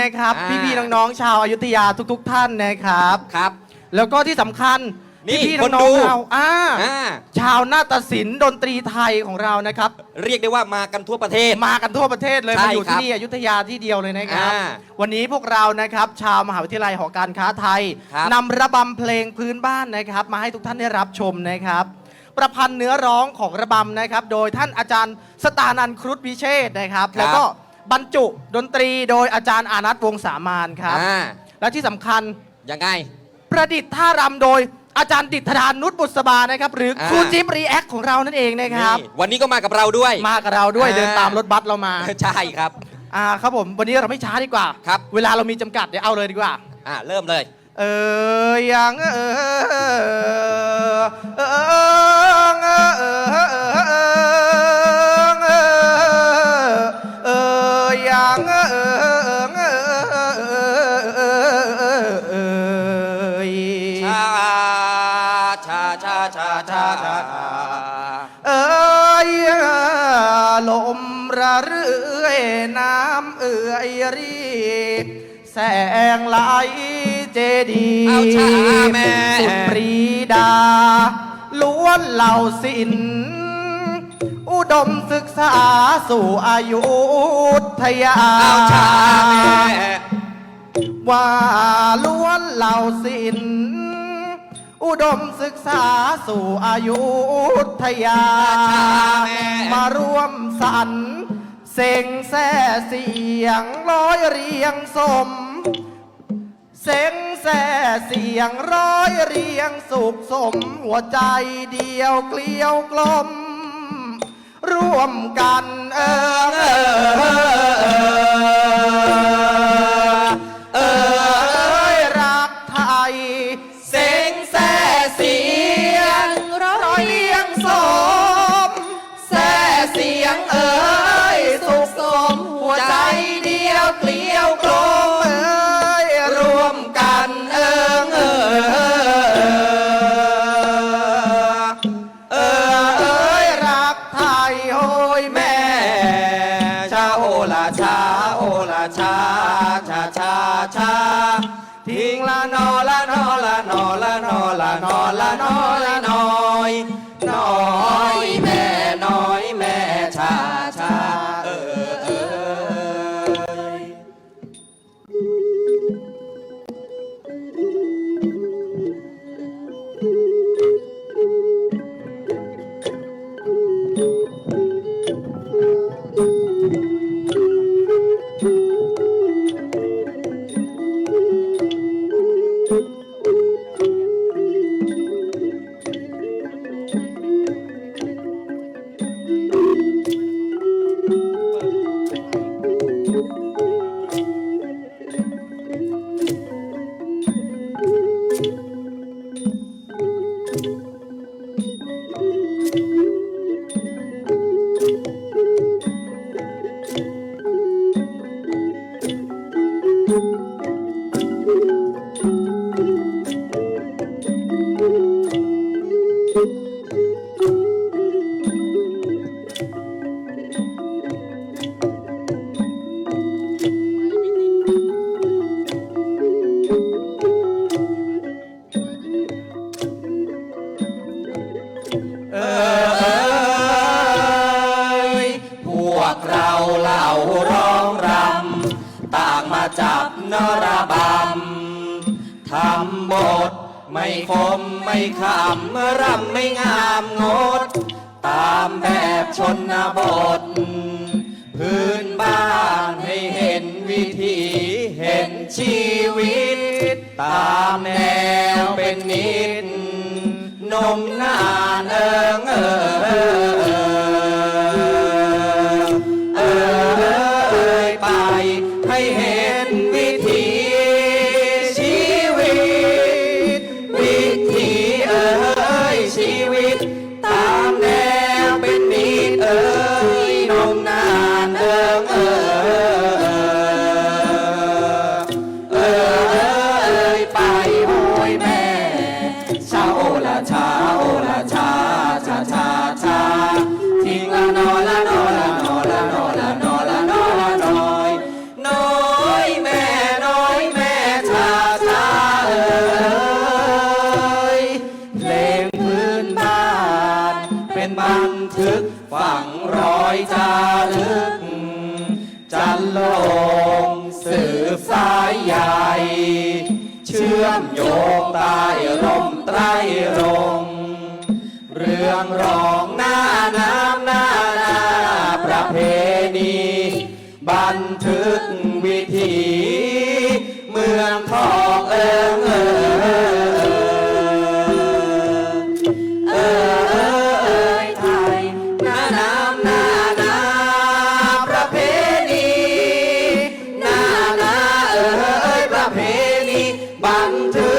สวัสดีนะครับ อ่า พี่ๆน้องๆชาวอายุทยาทุก ๆ ท่านนะครับ ครับ แล้วก็ที่สำคัญนี่พี่ๆคนน้อดู งๆเราอ่าอ่าชาวนาฏศิลป์ดนตรีไทยของเรานะครับ เรียกได้ว่ามากันทั่วประเทศ มากันทั่วประเทศเลยใช่มาอยู่ครัที่บนี่อยุธยาที่เดียวเลยนะครับ อ่าวันนี้พวกเรานะครับ ชาวมหาวิทยาลัยหอการค้าไทยครับนำระบำเพลงพื้นบ้านนะครับ มาให้ทุกท่านได้รับชมนะครับ ประพันธ์เนื้อร้องของระบำนะครับ โดยท่านอาจารย์สตานันท์ครุฑวิเชษฐ์นะครับครับแล้วก็ บรรจุดนตรีโดยอาจารย์อานัทวงศ์สามานครับ อ่าและที่สำคัญยังไง ประดิษฐ์ท่ารำโดยอาจารย์ดิษฐานนุชบุษบานะครับ หรืออา ครูจิ๊บรีแอคของเรานั่นเองนะครับ นี่วันนี้ก็มากับเราด้วย มากับเราด้วยอ่า เดินตามรถบัสเรามา ใช่ครับ อ่าครับผมวันนี้เราไม่ช้าดีกว่า ครับ เวลาเรามีจำกัดเดี๋ยวเอาเลยดีกว่า อ่าเริ่มเลย เออยังเออเออเออเออเออเอ ลมระเรื่อยน้ำเอื่อยรีแสงไหลเจดีย์เอาชาแม่ สุดปรีดา ล้วนเหล่าศิลป์อุดมศึกษาสู่อายุทยา เอาชาแม่ ว่าล้วนเหล่าศิลป์ อุดมศึกษาสู่อายุทยา มาร่วมสรรเสียงแซ่เสียงร้อยเรียงสม เสียงแซ่เสียงร้อยเรียงสุขสม หัวใจเดียวเกลียวกลม ร่วมกันเออเออเออ นอละนอละนอละนอย นรบำทำบทไม่คมไม่ขำรำไม่งามงด ตามแบบชนบท พื้นบ้านให้เห็นวิถีเห็นชีวิต ตามแนวเป็นนิดนมนานเอิงเออ นบันทึกฝังรอยจารึก จันลงสืบสายใหญ่ เชื่อมโยงใต้ร่มไตรรงเรื่องรองหน้าน้ำหน้านาประเพณี บันทึกวิธี บัน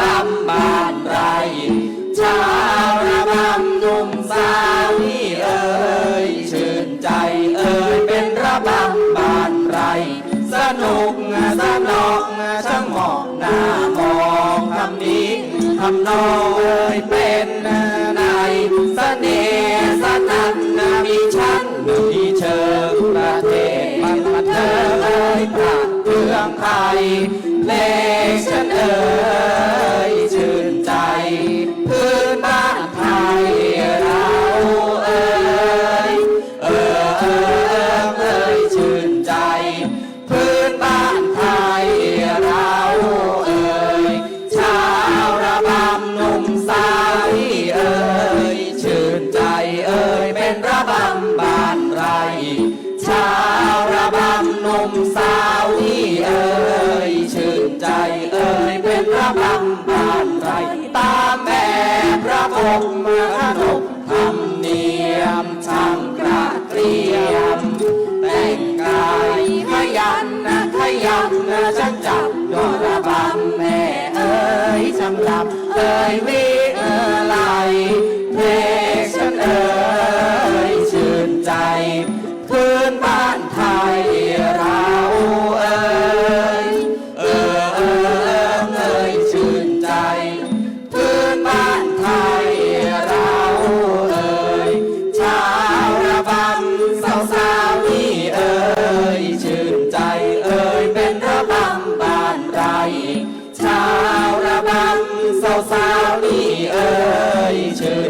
บำบานไรชาวระบำนุ่มสาวนี่เอ่ยชื่นใจเอ่ยเป็นระบำบานไร สนุกสนอกช่างเหมาะหน้ามองคำนี้ทำนองเอ่ยเป็นในเสน่ห์สนันมีชั้นมีเชิงประเทศมันมาเธอเอ่ยพระเครื่องไทยเล ระบบขนบธรรมเนียมช่างกระเตรียม แต่งกายขยันนะขยันนะช่างจับดอระบำแม่เอ๋ยจำลับเอ๋ยวี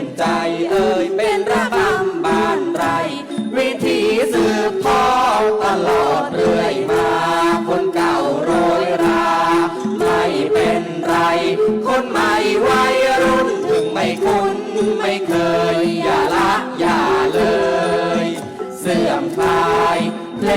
นใจเอ่ยเป็นระบำบ้านไร วิธีสืบทอดตลอดเรื่อยมา คนเก่าโรยรา ไม่เป็นไร คนใหม่วัยรุ่นถึงไม่คุ้นไม่เคย อย่าละอย่าเลย เสื่อมคลายเพล